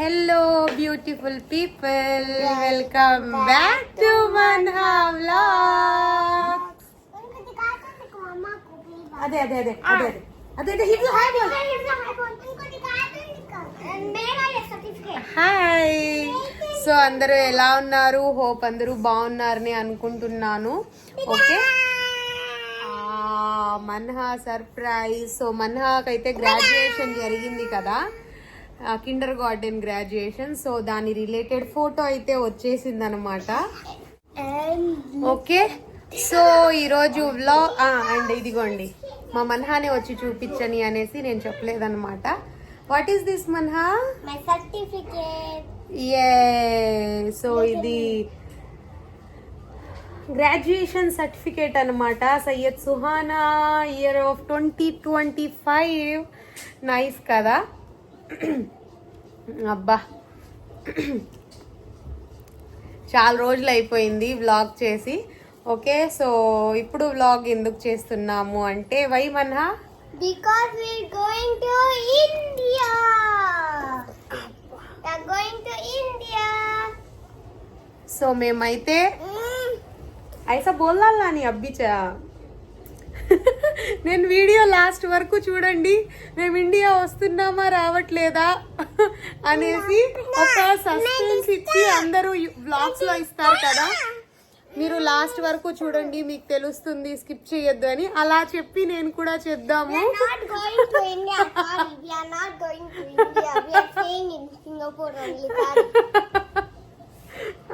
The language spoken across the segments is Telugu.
Hello beautiful people welcome back to Manha vlogs అదే అదే అదే అదే అదే. అదే హిట్ హాయ్ హాయ్ సో అందరూ ఎలా ఉన్నారు? హోప్ అందరూ బాగున్నారని అనుకుంటున్నాను. ఓకే మన్హా సర్ప్రైజ్ సో మన్హాకైతే గ్రాడ్యుయేషన్ జరిగింది కదా. కిండర్ గార్డెన్ గ్రాడ్యుయేషన్ సో దాని రిలేటెడ్ ఫోటో అయితే వచ్చేసింది అనమాట ఓకే సో ఈరోజు వ్లాగ్ అండ్ ఇదిగోండి. మా మన్హానే వచ్చి చూపించని అనేసి నేను చెప్పలేదన్నమాట. What is this Manha. A so ఇది గ్రాడ్యుయేషన్ సర్టిఫికేట్ అనమాట Syed Suhana year of twenty twenty five nice కదా? అబ్బా చాలా రోజులు అయిపోయింది వ్లాగ్ చేసి ఓకే సో ఇప్పుడు వ్లాగ్ ఎందుకు చేస్తున్నాము అంటే why Manha we're going to India. We're going to India. So మేమైతే Mm. ఐసా బోల్లా నీ అబ్బిచా నేను వీడియో లాస్ట్ వరకు చూడండి. మేము ఇండియా వస్తున్నామా రావట్లేదా అనేసి ఒక సస్పెన్స్ ఇచ్చి అందరూ బ్లాగ్స్లో ఇస్తారు కదా. మీరు లాస్ట్ వరకు చూడండి మీకు తెలుస్తుంది స్కిప్ చేయొద్దు అని. అలా చెప్పి నేను కూడా చేద్దాము.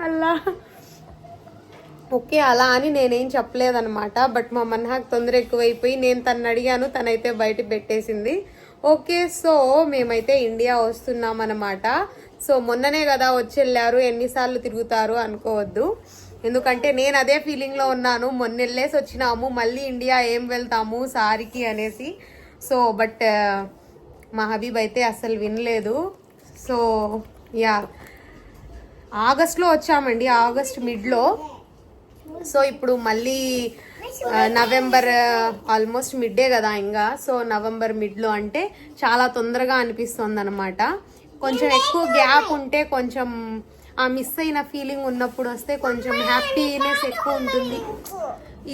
అలా. ఓకే అలా అని నేనేం చెప్పలేదనమాట బట్ మా మన్హాకి తొందర ఎక్కువైపోయి నేను తను అడిగాను తనైతే బయట పెట్టేసింది. ఓకే సో మేమైతే ఇండియా వస్తున్నాం అనమాట సో మొన్ననే కదా వచ్చి వెళ్ళారు ఎన్నిసార్లు తిరుగుతారు అనుకోవద్దు. ఎందుకంటే నేను అదే ఫీలింగ్లో ఉన్నాను మొన్న వెళ్ళేసి వచ్చినాము మళ్ళీ ఇండియా ఏం వెళ్తాము సారికి అనేసి. సో బట్ మా హబీబ్ అయితే అసలు వినలేదు. So yeah. ఆగస్ట్లో వచ్చామండి ఆగస్ట్ మిడ్లో. సో ఇప్పుడు మళ్ళీ నవంబర్ ఆల్మోస్ట్ మిడ్డే కదా ఇంకా. సో నవంబర్ మిడ్లో అంటే చాలా తొందరగా అనిపిస్తుంది అనమాట కొంచెం ఎక్కువ గ్యాప్ ఉంటే కొంచెం ఆ మిస్ అయిన ఫీలింగ్ ఉన్నప్పుడు వస్తే కొంచెం హ్యాపీనెస్ ఎక్కువ ఉంటుంది.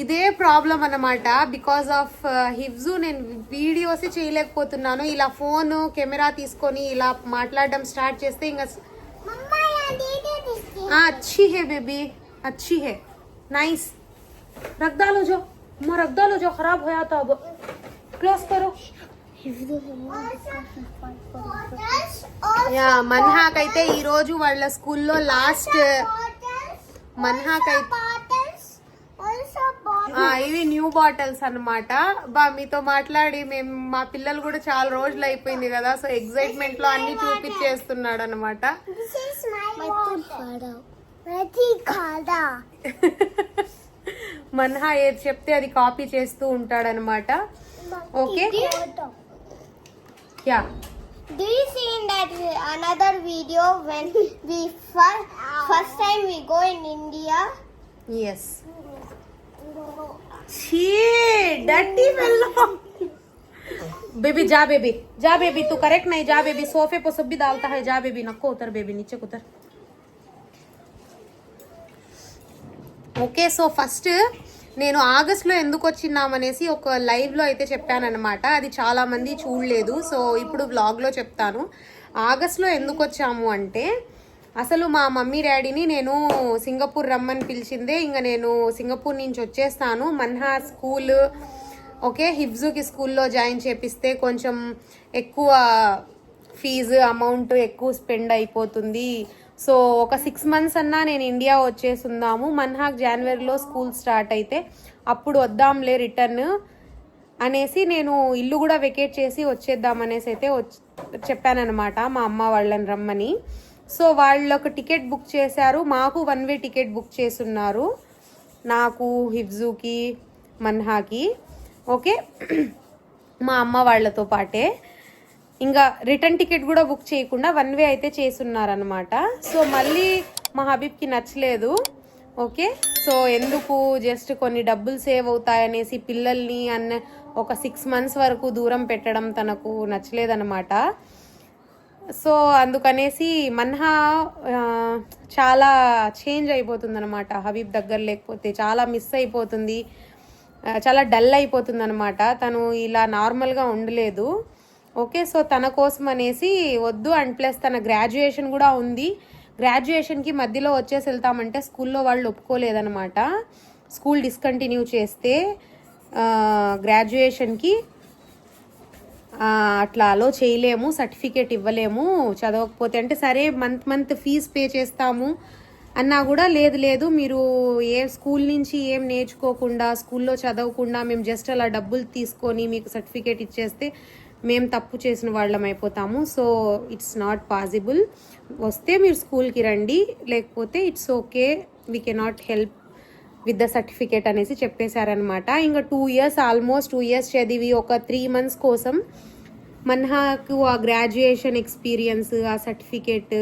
ఇదే ప్రాబ్లం అన్నమాట. బికాస్ ఆఫ్ హివ్జు నేను వీడియోస్ చేయలేకపోతున్నాను. ఇలా ఫోన్ కెమెరా తీసుకొని ఇలా మాట్లాడడం స్టార్ట్ చేస్తే ఇంకా Mama, I did this. हाँ अच्छी है बेबी अच्छी है नाइस रख डालो जो अम्मा रख डालो जो खराब होया था अब क्लोज करो యా మన్హాకైతే ఈ రోజు వాళ్ళ స్కూల్లో లాస్ట్ మన్హాకైతే ఆ, ఇవి న్యూ బాటిల్స్ అన్నమాట బా మీతో మాట్లాడి మేము మా పిల్లలు కూడా చాలా రోజులు అయిపోయింది కదా సో ఎగ్జైట్మెంట్ లో అన్ని చూపించేస్తున్నాడు అనమాట This is my water. My tea kada. Manha ఏది చెప్తే అది కాపీ చేస్తూ ఉంటాడనమాట okay yeah Do you see in that vi- another video when we first first time we go in India? Yes छी डर्टी फेलो बेबी जा बेबी जा बेबी तू करेक्ट नहीं जा बेबी सोफे पर सब भी डालता है जा बेबी नको उतर बेबी नीचे को उतर ఓకే సో ఫస్ట్ నేను ఆగస్ట్లో ఎందుకు వచ్చిందామనేసి ఒక లైవ్లో అయితే చెప్పానన్నమాట. అది చాలామంది చూడలేదు సో ఇప్పుడు వ్లాగ్లో చెప్తాను. ఆగస్ట్లో ఎందుకు వచ్చాము అంటే అసలు మా మమ్మీ డాడీని నేను సింగపూర్ రమ్మని పిలిచిందే ఇంకా నేను సింగపూర్ నుంచి వచ్చేస్తాను. మన్హా స్కూల్ ఓకే హిబ్జుకి స్కూల్లో జాయిన్ చేపిస్తే కొంచెం ఎక్కువ ఫీజు అమౌంట్ ఎక్కువ స్పెండ్ అయిపోతుంది. సో ఒక సిక్స్ మంత్స్ అన్నా నేను ఇండియా వచ్చేసుందాము. మన్హాక్ జనవరిలో స్కూల్ స్టార్ట్ అయితే అప్పుడు వద్దాంలే రిటర్న్ అనేసి నేను ఇల్లు కూడా వెకేట్ చేసి వచ్చేద్దాం అనేసి అయితే వచ్చి చెప్పానన్నమాట మా అమ్మ వాళ్ళని రమ్మని. సో వాళ్ళు ఒక టికెట్ బుక్ చేశారు. మాకు వన్ వే టికెట్ బుక్ చేసున్నారు. నాకు హిఫ్జుకి మన్హాకి. ఓకే? మా అమ్మ వాళ్ళతో పాటే. ఇంకా రిటర్న్ టికెట్ కూడా బుక్ చేయకుండా వన్ వే అయితే చేసున్నారనమాట సో మళ్ళీ మా హబీబ్కి నచ్చలేదు. ఓకే? సో ఎందుకు? జస్ట్ కొన్ని డబ్బులు సేవ్ అవుతాయనేసి పిల్లల్ని అన్న ఒక సిక్స్ మంత్స్ వరకు దూరం పెట్టడం తనకు నచ్చలేదనమాట సో అందుకనేసి మన్హా చాలా చేంజ్ అయిపోతుంది అనమాట హబీబ్ దగ్గర లేకపోతే చాలా మిస్ అయిపోతుంది. చాలా డల్ అయిపోతుంది అనమాట తను ఇలా నార్మల్గా ఉండలేదు. ఓకే సో తన కోసం అనేసి వద్దు అండ్ ప్లస్ తన గ్రాడ్యుయేషన్ కూడా ఉంది. గ్రాడ్యుయేషన్కి మధ్యలో వచ్చేసి వెళ్తామంటే స్కూల్లో వాళ్ళు ఒప్పుకోలేదనమాట స్కూల్ డిస్కంటిన్యూ చేస్తే గ్రాడ్యుయేషన్కి అట్లా అలో చేయలేము సర్టిఫికేట్ ఇవ్వలేము చదవకపోతే అంటే సరే మంత్ మంత్ ఫీజు పే చేస్తాము అన్నా కూడా లేదు లేదు మీరు ఏ స్కూల్ నుంచి ఏం నేర్చుకోకుండా స్కూల్లో చదవకుండా మేము జస్ట్ అలా డబ్బులు తీసుకొని మీకు సర్టిఫికేట్ ఇచ్చేస్తే మేము తప్పు చేసిన వాళ్ళం అయిపోతాము. సో ఇట్స్ నాట్ పాసిబుల్ వస్తే మీరు స్కూల్కి రండి. లేకపోతే it's okay we cannot help with the certificate అనేసి చెప్పేశారనమాట ఇంకా two years almost two years చదివి ఒక త్రీ మంత్స్ కోసం మన్హాకు ఆ గ్రాడ్యుయేషన్ ఎక్స్పీరియన్స్ ఆ సర్టిఫికేట్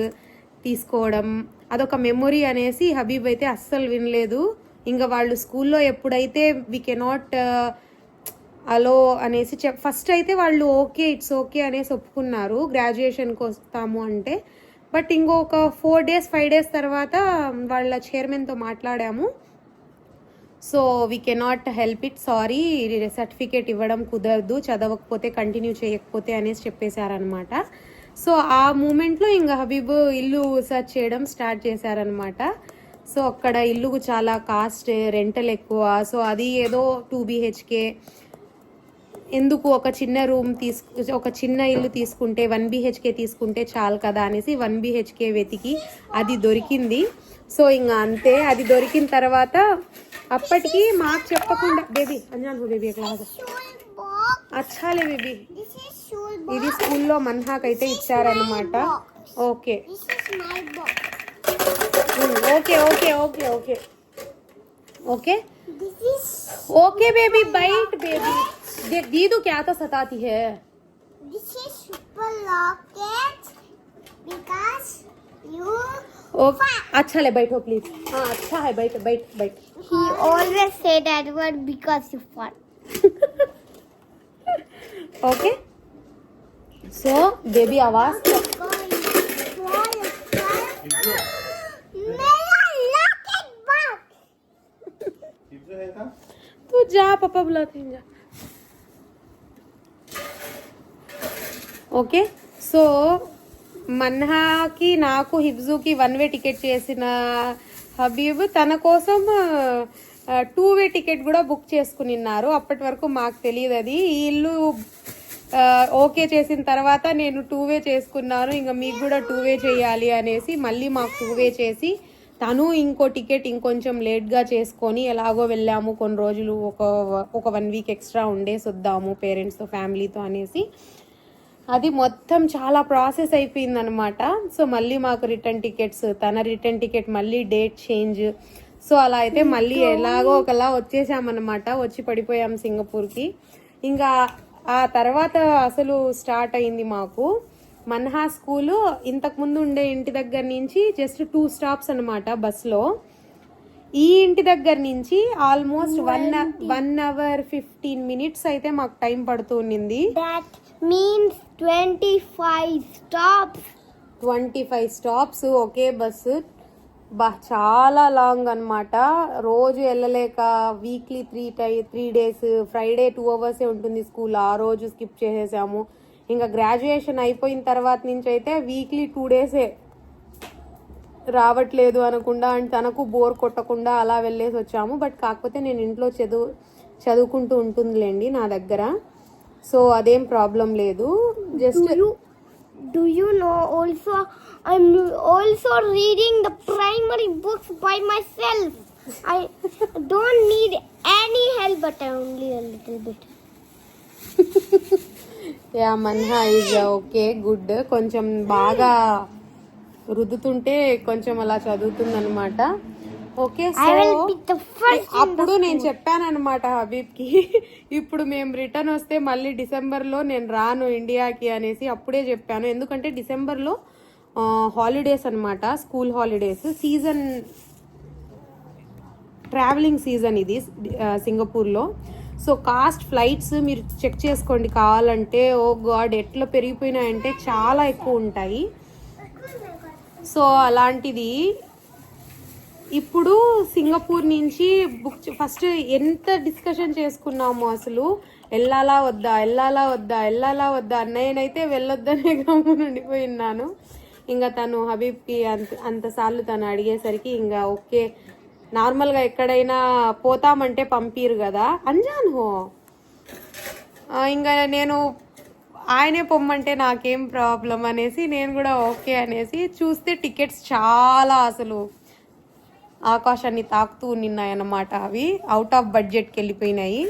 తీసుకోవడం అదొక మెమొరీ అనేసి హబీబ్ అయితే అస్సలు వినలేదు. ఇంకా వాళ్ళు స్కూల్లో ఎప్పుడైతే వి కెనాట్ అలో అనేసి చెప్ ఫస్ట్ అయితే వాళ్ళు ఓకే ఇట్స్ ఓకే అనేసి ఒప్పుకున్నారు గ్రాడ్యుయేషన్కి వస్తాము అంటే. బట్ ఇంకొక ఫోర్ డేస్ ఫైవ్ డేస్ తర్వాత వాళ్ళ చైర్మన్తో మాట్లాడాము. So we cannot help it sorry certificate ఇవ్వడం కుదరదు చదవకపోతే కంటిన్యూ చేయకపోతే అనేసి చెప్పేశారనమాట సో ఆ మూమెంట్లో ఇంకా హబీబ్ ఇల్లు సర్చ్ చేయడం స్టార్ట్ చేశారనమాట సో అక్కడ ఇల్లు చాలా కాస్ట్ రెంటల్ ఎక్కువ. సో అది ఏదో టూ బీహెచ్కే ఎందుకు ఒక చిన్న రూమ్ తీసుకు ఒక చిన్న ఇల్లు తీసుకుంటే వన్ బీహెచ్కే తీసుకుంటే చాలు కదా అనేసి వన్ బీహెచ్కే వెతికి అది దొరికింది. సో ఇంకా అంతే అది దొరికిన తర్వాత అప్పటికి మాకు చెప్పకుండా బేబీ అంజాను బేబీ ఎక్కడ అచ్చాలే బేబీ. ఇది స్కూల్లో మన్హాకైతే ఇచ్చారనమాట okay. Okay okay okay okay. Okay? Okay baby bite baby. देख दी तो क्या था सताती है। ओ, अच्छा ले बैठो प्लीज़ हाँ अच्छा है बैठ बैठ बैठ। He always say that word because you fun okay so baby आवाज़। तू जा पापा बुलाते हैं जा। ఓకే? సో మన్హాకి నాకు హిబ్జుకి వన్ వే టికెట్ చేసిన హబీబ్ తన కోసం టూ వే టికెట్ కూడా బుక్ చేసుకునిన్నారు. అప్పటి వరకు మాకు తెలియదు అది. ఈ ఇల్లు ఓకే చేసిన తర్వాత నేను టూ వే చేసుకున్నాను. ఇంకా మీకు కూడా టూ వే చేయాలి అనేసి మళ్ళీ మాకు టూ వే చేసి తను ఇంకో టికెట్ ఇంకొంచెం లేట్గా చేసుకొని ఎలాగో వెళ్ళాము. కొన్ని రోజులు ఒక ఒక వన్ వీక్ ఎక్స్ట్రా ఉండేసి వద్దాము పేరెంట్స్తో ఫ్యామిలీతో అనేసి. అది మొత్తం చాలా ప్రాసెస్ అయిపోయిందనమాట సో మళ్ళీ మాకు రిటర్న్ టికెట్స్ తన రిటర్న్ టికెట్ మళ్ళీ డేట్ చేంజ్. సో అలా అయితే మళ్ళీ ఎలాగో ఒకలా వచ్చేసామన్నమాట. వచ్చి పడిపోయాం సింగపూర్కి. ఇంకా ఆ తర్వాత అసలు స్టార్ట్ అయింది మాకు. మన్హా స్కూలు ఇంతకుముందు ఉండే ఇంటి దగ్గర నుంచి జస్ట్ టూ స్టాప్స్ అనమాట బస్లో ఈ ఇంటి దగ్గర నుంచి almost one one hour fifteen minutes అయితే మాకు టైం పడుతూ ఉండింది. That twenty five stops twenty five stops okay bus బా చాలా లాంగ్ అనమాట రోజు వెళ్ళలేక వీక్లీ త్రీ టై త్రీ డేస్ ఫ్రైడే టూ అవర్సే ఉంటుంది స్కూల్ ఆ రోజు స్కిప్ చేసేసాము. ఇంకా గ్రాడ్యుయేషన్ అయిపోయిన తర్వాత నుంచి అయితే వీక్లీ టూ డేసే రావట్లేదు అనకుండా అండ్ తనకు బోర్ కొట్టకుండా అలా వెళ్ళేసి వచ్చాము. బట్ కాకపోతే నేను ఇంట్లో చదువు చదువుకుంటూ ఉంటుందిలేండి నా దగ్గర. సో అదేం ప్రాబ్లం లేదు just Do you know also I'm also reading the primary books by myself. I don't need any help but only a little bit. Yeah Manha is okay good కొంచెం బాగా రుద్దుతుంటే కొంచెం అలా చదువుతుంది అనమాట ఓకే అప్పుడు నేను చెప్పాను అనమాట హబీబ్కి. ఇప్పుడు మేము రిటర్న్ వస్తే మళ్ళీ డిసెంబర్లో నేను రాను ఇండియాకి అనేసి అప్పుడే చెప్పాను. ఎందుకంటే డిసెంబర్లో హాలిడేస్ అన్నమాట school holidays season traveling season ఇది సింగపూర్లో. సో కాస్ట్ ఫ్లైట్స్ మీరు చెక్ చేసుకోండి. కావాలంటే ఓ గాడ్ ఎట్లా పెరిగిపోయినాయంటే చాలా ఎక్కువ ఉంటాయి. సో అలాంటిది ఇప్పుడు సింగపూర్ నుంచి బుక్ ఫస్ట్ ఎంత డిస్కషన్ చేసుకున్నాము అసలు? వెళ్ళాలా వద్దా వెళ్ళాలా వద్దా వెళ్ళాలా వద్దా? నేనైతే వెళ్ళొద్దనే గమ్మున ఉండిపోయినాను ఇంకా తను హబీబ్కి అంత అంతసార్లు తను అడిగేసరికి ఇంకా ఓకే. నార్మల్గా ఎక్కడైనా పోతామంటే పంపిరు కదా. అంజాన్ హో. ఇంకా నేను ఆయనే పొమ్మంటే నాకేం ప్రాబ్లం అనేసి నేను కూడా ఓకే అనేసి చూస్తే టికెట్స్ చాలా అసలు. ఆకాశాన్ని తాకుతూ ఉన్నాయన్నమాట అవి. అవుట్ ఆఫ్ బడ్జెట్కి వెళ్ళిపోయినాయి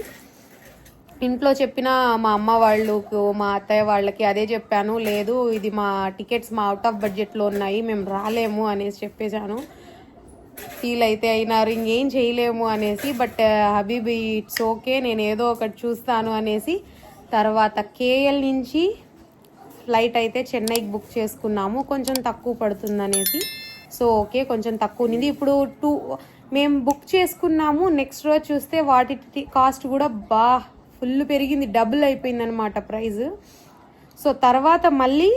ఇంట్లో చెప్పిన మా అమ్మ వాళ్ళకు మా అత్తయ్య వాళ్ళకి అదే చెప్పాను. లేదు ఇది మా టికెట్స్ మా అవుట్ ఆఫ్ బడ్జెట్లో ఉన్నాయి మేము రాలేము అనేసి చెప్పేశాను. ఫీల్ అయితే అయినారు ఇంకేం చేయలేము అనేసి బట్ హబీబీ ఇట్స్ ఓకే నేను ఏదో ఒకటి చూస్తాను అనేసి తర్వాత కేఎల్ నుంచి ఫ్లైట్ అయితే చెన్నైకి బుక్ చేసుకున్నాము. కొంచెం తక్కువ పడుతుంది అనేసి. సో ఓకే కొంచెం తక్కువ ఉన్నింది ఇప్పుడు టూ మేము బుక్ చేసుకున్నాము. నెక్స్ట్ రోజు చూస్తే వాటి కాస్ట్ కూడా బా ఫుల్ పెరిగింది. డబుల్ అయిపోయింది అనమాట ప్రైజ్. సో తర్వాత మళ్ళీ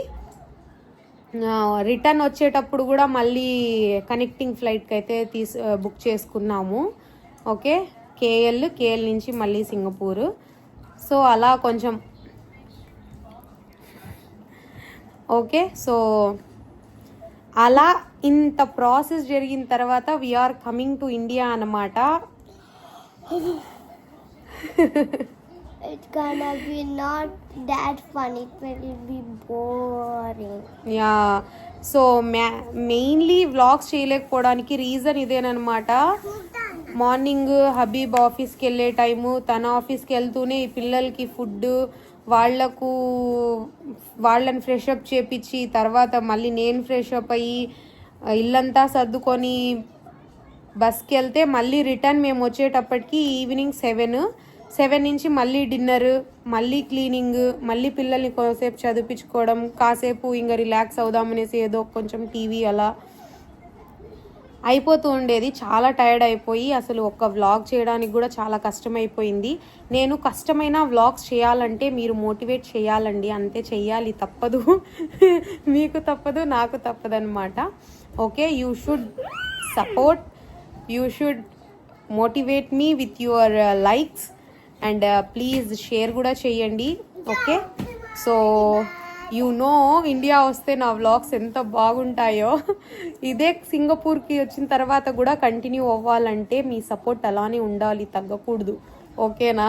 రిటర్న్ వచ్చేటప్పుడు కూడా మళ్ళీ కనెక్టింగ్ ఫ్లైట్కి అయితే తీసు బుక్ చేసుకున్నాము. ఓకే కేఎల్ కేఎల్ నుంచి మళ్ళీ సింగపూర్. సో అలా కొంచెం. ఓకే సో అలా ఇంత ప్రాసెస్ జరిగిన తర్వాత వీఆర్ కమింగ్ టు ఇండియా అన్నమాట It's gonna be not that fun. It will be boring. Yeah so మ్యా మెయిన్లీ వ్లాగ్స్ చేయలేకపోవడానికి రీజన్ ఇదేనమాట మార్నింగ్ హబీబ్ ఆఫీస్కి వెళ్ళే టైము తన ఆఫీస్కి వెళ్తూనే ఈ పిల్లలకి ఫుడ్ వాళ్ళకు వాళ్ళని ఫ్రెష్ అప్ చేపించి తర్వాత మళ్ళీ నేను ఫ్రెష్ అప్ అయ్యి ఇల్లంతా సర్దుకొని బస్కి వెళ్తే మళ్ళీ రిటర్న్ మేము వచ్చేటప్పటికి ఈవినింగ్ సెవెన్. సెవెన్ నుంచి మళ్ళీ డిన్నర్ మళ్ళీ క్లీనింగ్ మళ్ళీ పిల్లల్ని కొంతసేపు చదివించుకోవడం కాసేపు ఇంకా రిలాక్స్ అవుదామనేసి ఏదో కొంచెం టీవీ అలా అయిపోతూ ఉండేది. చాలా టైర్డ్ అయిపోయి అసలు ఒక్క వ్లాగ్ చేయడానికి కూడా చాలా కష్టమైపోయింది. నేను కష్టమైన వ్లాగ్స్ చేయాలంటే మీరు మోటివేట్ చేయాలండి. అంతే చెయ్యాలి తప్పదు. మీకు తప్పదు నాకు తప్పదు అనమాట okay you should support you should motivate me with your likes and please share కూడా చేయండి okay so you know India వస్తే నా వ్లాగ్స్ ఎంత బాగుంటాయో. ఇదే సింగపూర్కి వచ్చిన తర్వాత కూడా కంటిన్యూ అవ్వాలంటే మీ సపోర్ట్ అలానే ఉండాలి తగ్గకూడదు. ఓకేనా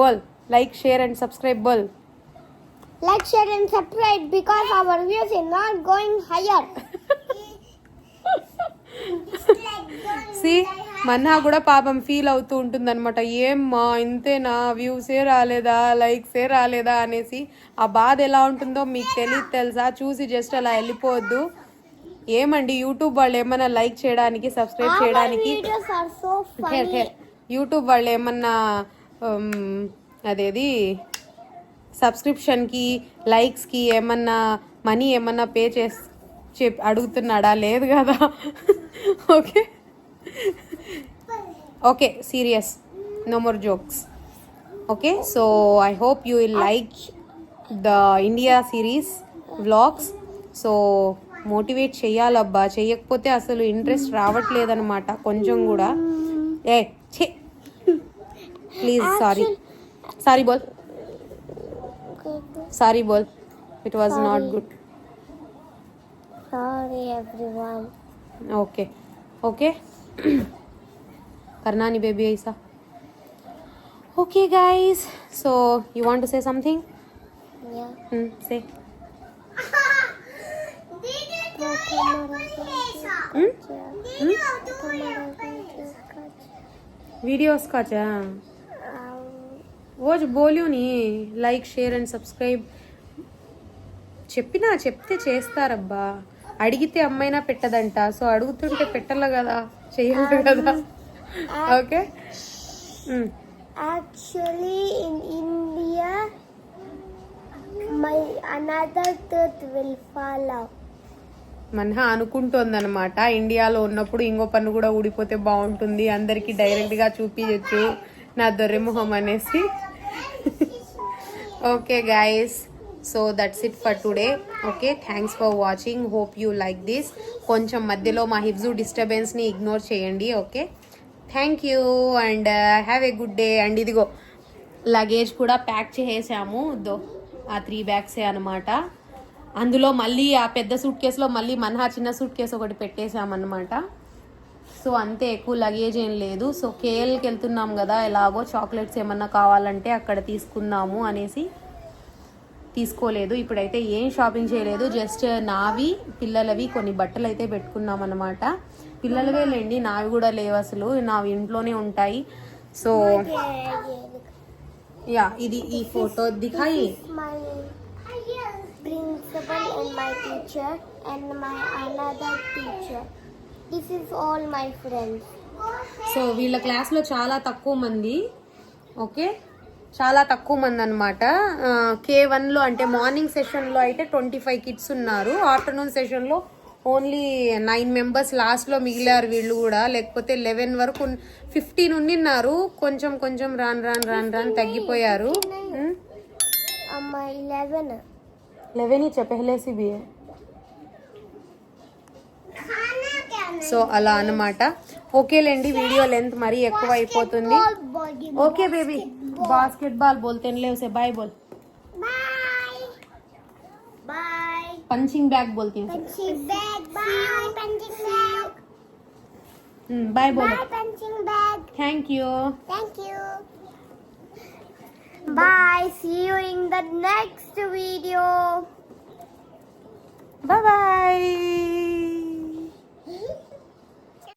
బోల్ లైక్ షేర్ అండ్ సబ్స్క్రైబ్ బోల్. Like, share, and subscribe because our views are not going higher. C మన్నా కూడా పాపం ఫీల్ అవుతూ ఉంటుంది అనమాట ఏమ్మా ఇంతేనా? వ్యూసే రాలేదా? లైక్సే రాలేదా అనేసి ఆ బాధ ఎలా ఉంటుందో మీకు తెలియదు తెలుసా? చూసి జస్ట్ అలా వెళ్ళిపోవద్దు. ఏమండి యూట్యూబ్ వాళ్ళు ఏమన్నా లైక్ చేయడానికి సబ్స్క్రైబ్ చేయడానికి? యూట్యూబ్ వాళ్ళు ఏమన్నా ఉమ్, అదేది? సబ్స్క్రిప్షన్కి లైక్స్కి ఏమన్నా మనీ ఏమన్నా పే చేసి చెప్ అడుగుతున్నాడా? లేదు కదా. Okay. Okay serious. No more jokes. Okay so I hope you will like the India series vlogs. So motivate చేయాలబ్బా చేయకపోతే అసలు ఇంట్రెస్ట్ రావట్లేదన్నమాట కొంచెం కూడా. ఏ ఛే. Please sorry. సారీ బోల్ sorry bol it was sorry. not good sorry everyone okay okay karnani baby aisa okay guys so you want to say something yeah hmm, say videos का चा ఓజ్ బోల్యూని లైక్ షేర్ అండ్ సబ్స్క్రైబ్. చెప్పినా చెప్తే చేస్తారబ్బా. అడిగితే అమ్మైనా పెట్టదంట. సో అడుగుతుంటే పెట్టాల కదా. చెయ్యాలి కదా. Okay? Actually India my will follow Manha అనుకుంటోందనమాట ఇండియాలో ఉన్నప్పుడు ఇంకో పన్ను కూడా ఊడిపోతే బాగుంటుంది. అందరికీ డైరెక్ట్గా చూపించచ్చు నా దొర్రెమొహం అనేసి. Okay guys so that's it for today okay thanks for watching hope you like this కొంచెం మధ్యలో మా హిబ్జు డిస్టర్బెన్స్ని ఇగ్నోర్ చేయండి okay thank you and have a good day and ఇదిగో లగేజ్ కూడా ప్యాక్ చేసేసాము దో ఆ త్రీ బ్యాగ్సే అనమాట. అందులో మళ్ళీ ఆ పెద్ద సూట్ కేసులో మళ్ళీ మన్హా చిన్న సూట్ కేసు ఒకటి పెట్టేశామన్నమాట సో అంతే ఎక్కువ లగేజ్ ఏం లేదు. సో కేఎల్కి వెళ్తున్నాం కదా ఎలాగో చాక్లెట్స్ ఏమన్నా కావాలంటే అక్కడ తీసుకుందాము అనేసి తీసుకోలేదు. ఇప్పుడైతే ఏం షాపింగ్ చేయలేదు జస్ట్ నావి పిల్లలవి కొన్ని బట్టలు అయితే పెట్టుకున్నాం అనమాట పిల్లలవే లేండి నావి కూడా లేవు అసలు నావి ఇంట్లోనే ఉంటాయి. సో యా ఇది ఈ ఫోటో దిఖాయి. principal and my teacher and my another teacher. This is all my friends so వీళ్ళ క్లాస్లో చాలా తక్కువ మంది. ఓకే? చాలా తక్కువ మంది అనమాట కే వన్లో అంటే మార్నింగ్ సెషన్లో అయితే ట్వంటీ ఫైవ్ కిడ్స్ ఉన్నారు. ఆఫ్టర్నూన్ సెషన్లో ఓన్లీ నైన్ మెంబర్స్. లాస్ట్లో మిగిలారు వీళ్ళు కూడా. లేకపోతే లెవెన్ వరకు ఫిఫ్టీన్ ఉండిన్నారు. కొంచెం కొంచెం రాను రాను రాను రాను తగ్గిపోయారు. లెవెన్ చెప్పే హెలేసి सो अला ओके वीडियो लेंथ मरी एक्विंदी ओके बेबी बास्केट बोल तेन से बाय बोल पंचिंग बैग बोलती बाय बोल thank you thank you bye see you in the next video bye bye